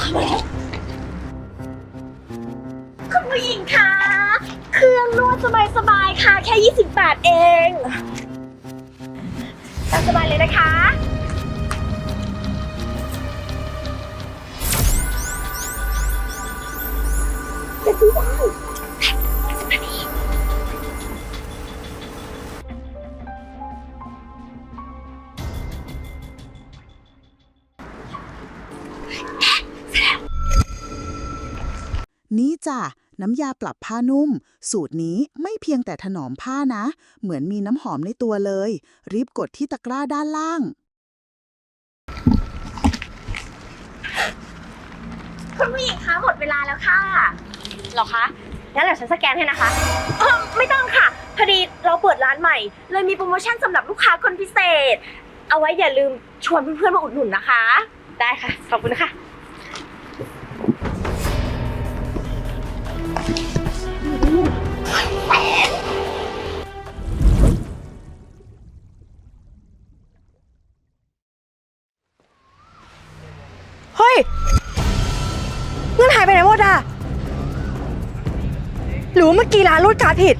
คุณผู้หญิงคะ เครื่องนวดสบายๆค่ะ แค่ 20 บาทเอง ตามสบายเลยนะคะ นี่จ้ะน้ำยาปรับผ้านุ่ม สูตรนี้ไม่เพียงแต่ถนอมผ้านะ เหมือนมีน้ำหอมในตัวเลย รีบกดที่ตะกร้าด้านล่าง คุณผู้หญิงคะหมดเวลาแล้วค่ะหรอคะงั้นเดี๋ยวฉันสแกนให้นะคะเออไม่ต้องค่ะ พอดีเราเปิดร้านใหม่ เลยมีโปรโมชั่นสำหรับลูกค้าคนพิเศษ เอาไว้อย่าลืมชวนเพื่อนๆมาอุดหนุนนะคะ ได้ค่ะ ขอบคุณค่ะ เฮ้ย เงินหายไปไหนหมดอะ หรือว่าเมื่อกี้ร้านรูดการ์ดผิด